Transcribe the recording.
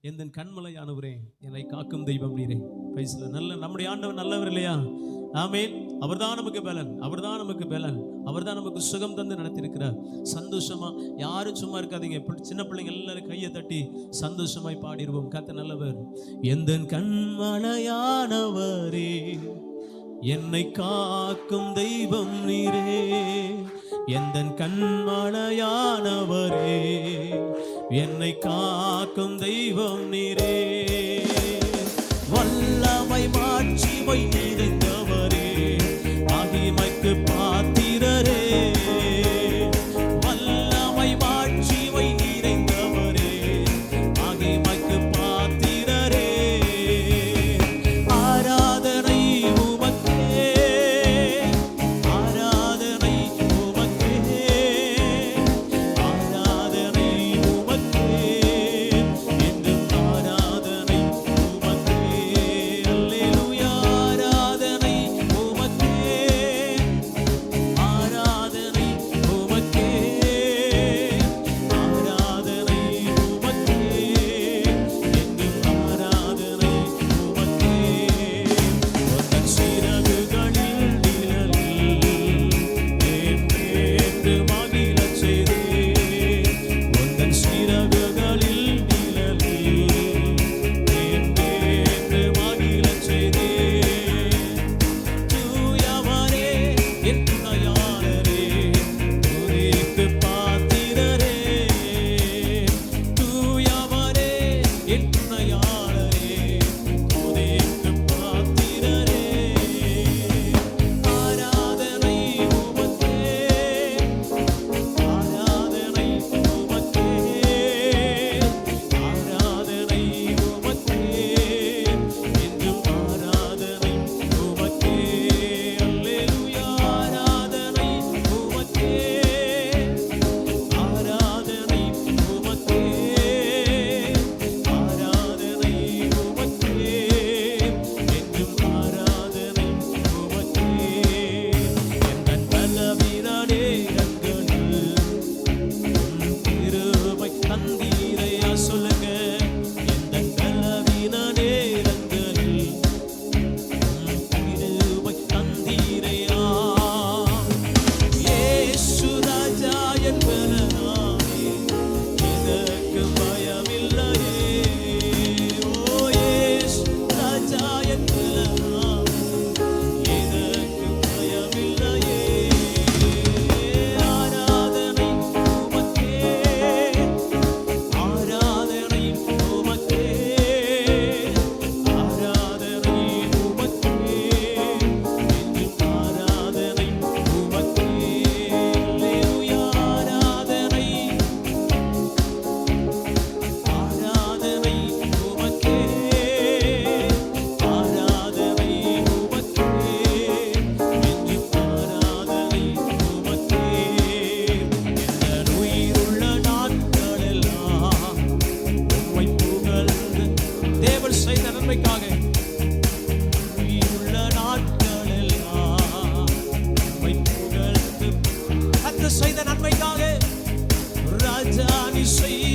எந்த கண்மலையானவரே என்னை காக்கும் தெய்வம் நீரே. பிரைஸ்ல நல்ல நம்முடைய ஆண்டவர் நல்லவர் இல்லையா? ஆமென். அவர்தான் நமக்கு பலன் அவர்தான் நமக்கு பலன் அவர்தான் நமக்கு சுகம் தந்து நடத்தியிருக்கிறார் சந்தோஷமா யாரும் சும்மா இருக்காதீங்க. சின்ன பிள்ளைங்க எல்லாரும் கையை தட்டி சந்தோஷமாய் பாடிடுவோம். கத்த நல்லவர். எந்த கண்மலையானவரே என்னை காக்கும் தெய்வம் நீரே. எந்த கண்மலையானவரே என்னை காக்கும் தெய்வம் நீரே. தேவன் செய்த நன்மைக்காக. உள்ள நாட்களெல்லாம் செய்த நன்மைக்காக ராஜா நீ செய்ய